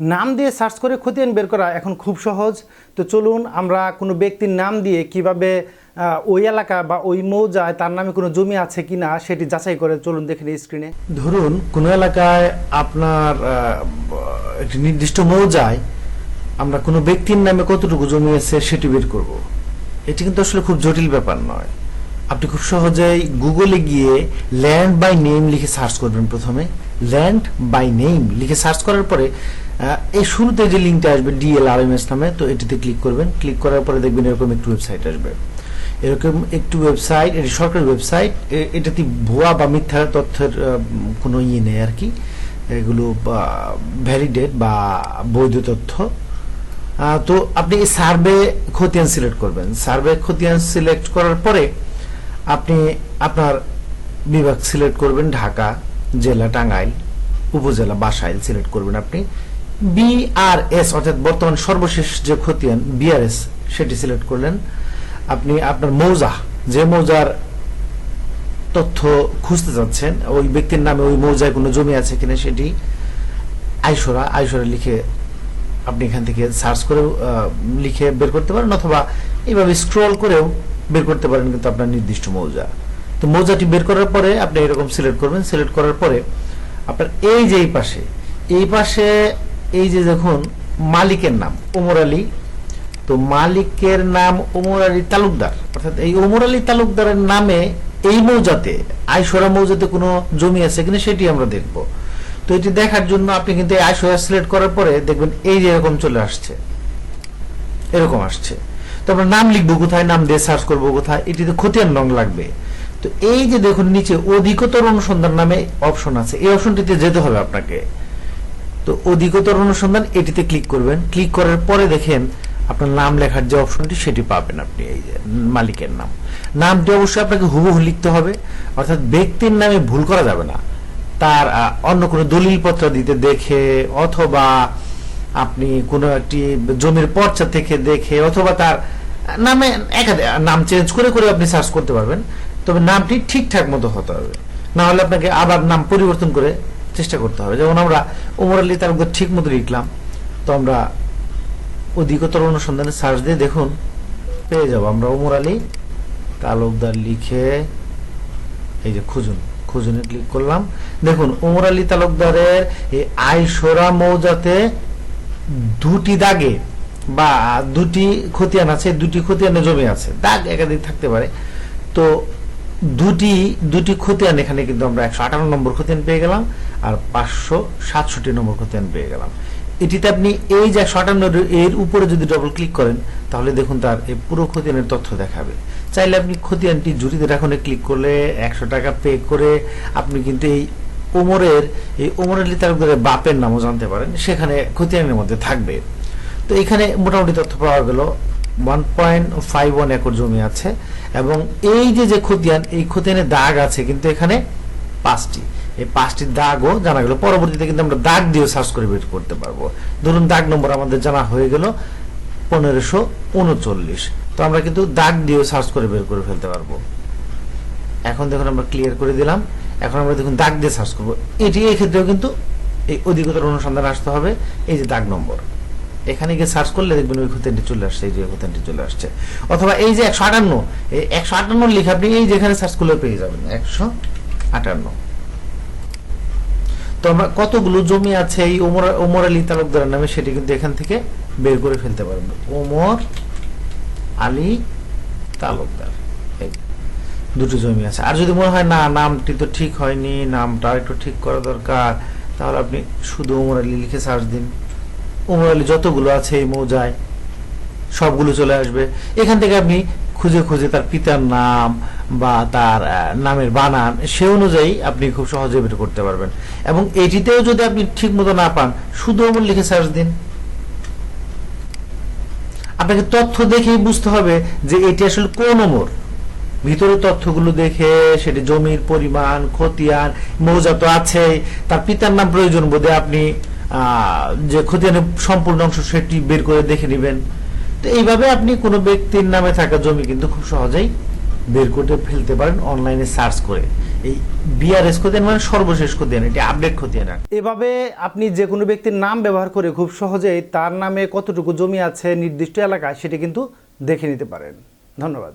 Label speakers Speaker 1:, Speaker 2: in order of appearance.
Speaker 1: নাম দিয়ে সার্চ করে খতিয়ান বের করা এখন খুব সহজ। তো চলুন আমরা কোনো ব্যক্তির নাম দিয়ে কীভাবে ওই এলাকা বা ওই মৌজায় তার নামে কোনো জমি আছে কি না সেটি যাচাই করে চলুন দেখে নিই স্ক্রিনে ধরুন, কোনো এলাকায় আপনার একটি নির্দিষ্ট মৌজায় আমরা কোনো ব্যক্তির নামে কতটুকু জমি আছে সেটি বের করব। এটি কিন্তু আসলে খুব জটিল ব্যাপার নয়। আপনি খুব সহজেই গুগলে গিয়ে ল্যান্ড বাই নেম লিখে সার্চ করবেন প্রথমে। ল্যান্ড বাই নেম লিখে সার্চ করার পরে এই শুরুতে যে লিঙ্কটা আসবে ডিএলআরএমএস নামে, তো এটিতে ক্লিক করবেন। ক্লিক করার পরে দেখবেন এরকম একটি ওয়েবসাইট আসবে। এরকম একটি ওয়েবসাইট এটি সরকারি ওয়েবসাইট এটাতে ভুয়া বা মিথ্যা তথ্যের কোনো ইয়ে নেই আর কি। এগুলো ভ্যালিডেট বা বৈধ তথ্য। তো আপনি সার্ভে খতিয়ান সিলেক্ট করবেন। সার্ভে খতিয়ান সিলেক্ট করার পরে আপনি আপনার বিভাগ সিলেক্ট করবেন, ঢাকা। জেলা টাঙ্গাইল, উপজেলা বাসাইল সিলেক্ট করবেন আপনি। বিআরএস, অর্থাৎ বর্তমান সর্বশেষ যে খতিয়ান বিআরএস, সেটি সিলেক্ট করলেন। আপনি আপনার মৌজা, যে মৌজার তথ্য খুঁজতে যাচ্ছেন, ওই ব্যক্তির নামে ওই মৌজায় কোনো জমি আছে কিনা সেটি আইসরা আইসরা লিখে আপনি এখান থেকে সার্চ করেও লিখে বের করতে পারেন, অথবা এইভাবে স্ক্রল করেও বের করতে পারেন কিন্তু আপনার নির্দিষ্ট মৌজা। তো মৌজাটি বের করার পরে আপনি এরকম সিলেক্ট করবেন, সিলেক্ট করার পরে আপনার এই যে এই পাশে এই পাশে এই যে দেখুন মালিকের নাম, ওমর আলী। তো মালিকের নাম ওমর আলী তালুকদার। অর্থাৎ এই ওমর আলী তালুকদারের নামে এই মৌজাতে আইসরা মৌজাতে কোনো জমি আছে কিনা সেটি আমরা দেখব। তো এটি দেখার জন্য আপনি কিন্তু আইসরা সিলেক্ট করার পরে দেখবেন এই যে এরকম চলে আসছে। এরকম আসছে। তো আমরা নাম লিখব কোথায়, নাম দিয়ে সার্চ করব কোথায়, এটিতে খতিয়ান রং লাগবে। তো এই যে দেখুন, নিচে অধিকতর অনুসন্ধান নামে অপশন আছে। এই অপশনটিতে যেতে হবে আপনাকে। তো অধিকতর অনুসন্ধান, এটিতে ক্লিক করবেন। ক্লিক করার পরে দেখেন আপনার নাম লেখার যে অপশনটি সেটি পাবেন আপনি, এই যে মালিকের নাম। নামটি অবশ্যই আপনাকে হুবহু লিখতে হবে। অর্থাৎ ব্যক্তির নামে ভুল করা যাবে না। তার অন্য কোনো দলিলপত্র দিতে দেখে, অথবা আপনি কোনো একটি জমির পর্চা থেকে দেখে, অথবা তার নামে একাধিক নাম চেঞ্জ করে করে আপনি সার্চ করতে পারবেন। তবে নামটি ঠিকঠাক মতো হতে হবে। না হলে আপনাকে আবার নাম পরিবর্তন করে চেষ্টা করতে হবে। যেমন আমরা ওমর আলী তালুকদার ঠিক মতো লিখলাম, তো আমরা অধিকতর অনুসন্ধানে সার্চ দিয়ে দেখুন, পেয়ে যাব। আমরা ওমর আলী তালুকদার লিখে, এই যে খুঁজুন, খুঁজুনে ক্লিক করলাম। দেখুন ওমর আলী তালুকদারের এই আইসোরা মৌজাতে দুটি দাগে বা দুটি খতিয়ান আছে, দুটি খতিয়ানে জমি আছে। দাগ একাধিক থাকতে পারে। তো দুটি দুটি খতিয়ান এখানে কিন্তু আমরা একশো আটান্ন নম্বর খতিয়ান পেয়ে গেলাম আর পাঁচশো সাতষট্টি নম্বর খতিয়ান পেয়ে গেলাম। এটিতে আপনি এই যে একশো আটান্ন এর উপরে যদি ডবল ক্লিক করেন, তাহলে দেখুন তার এই পুরো খতিয়ানের তথ্য দেখাবে। চাইলে আপনি খতিয়ানটি জুড়িতে রাখনে ক্লিক করলে একশো টাকা পে করে আপনি কিন্তু এই ওমরের, এই ওমর আলী বাপের নামও জানতে পারেন, সেখানে খতিয়ানের মধ্যে থাকবে। তো এখানে মোটামুটি তথ্য পাওয়া গেল one point five one acre জমি আছে এবং এই যে যে খতিয়ান, এই খতিয়ানের দাগ আছে, কিন্তু এখানে পাঁচটি। এই পাঁচটি দাগও জানা গেল। পরবর্তীতে কিন্তু আমরা দাগ দিয়ে সার্চ করে বের করতে পারব। ধরুন দাগ নম্বর আমাদের জানা হয়ে গেল পনেরোশো উনচল্লিশ। তো আমরা কিন্তু দাগ দিয়ে সার্চ করে বের করে ফেলতে পারব। এখন দেখুন আমরা ক্লিয়ার করে দিলাম। এখন আমরা দেখুন দাগ দিয়ে সার্চ করব। এটি এই ক্ষেত্রেও কিন্তু এই অধিকতর অনুসন্ধান আসতে হবে। এই যে দাগ নম্বর এখানে গিয়ে সার্চ করলে দেখবেন ওই খতিয়ানটি চলে আসছে, এই যে খতিয়ানটি চলে আসছে। অথবা এই যে একশো আটান্ন, এই একশো আটান্ন লিখে আপনি এই যেখানে সার্চ করলে পেয়ে যাবেন, একশো আটান্ন। তো আমরা কতগুলো জমি আছে এই ওমর ওমর আলী তালুকদারের নামে সেটি কিন্তু এখান থেকে বের করে ফেলতে পারব ওমর আলী তালুকদার দুটো জমি আছে। আর যদি মনে হয় না, নামটি তো ঠিক হয়নি, নামটা একটু ঠিক করা দরকার, তাহলে আপনি শুধু ওমর আলী লিখে সার্চ দিন। ওমর আলী যতগুলো আছে এই মৌজায়, সবগুলো চলে আসবে। এখান থেকে আপনি খুঁজে খুঁজে তার পিতার নাম বা তার নামের বানান, সে অনুযায়ী আপনি খুব সহজে বের করতে পারবেন। এবং এটিতেও যদি আপনি ঠিক মতো না পান, শুধু ওমর লিখে সার্চ দিন। আপনাকে তথ্য দেখেই বুঝতে হবে যে এটি আসলে কোন ওমর ভিতরে তথ্যগুলো দেখে, সেটি জমির পরিমাণ, খতিয়ান, মৌজা তো আছে তার পিতার নাম প্রয়োজন বোধে আপনি যে খতিয়ানের সম্পূর্ণ অংশ সেটি বের করে দেখে নেবেন। তো এইভাবে আপনি কোনো ব্যক্তির নামে থাকা জমি কিন্তু খুব সহজেই বের করে ফেলতে পারেন অনলাইনে সার্চ করে। এই বিআরএস খতিয়ান মানে সর্বশেষ খতিয়ান এটি আপডেট খতিয়ান
Speaker 2: এভাবে আপনি যে কোনো ব্যক্তির নাম ব্যবহার করে খুব সহজেই তার নামে কতটুকু জমি আছে নির্দিষ্ট এলাকায় সেটি কিন্তু দেখে নিতে পারেন। ধন্যবাদ।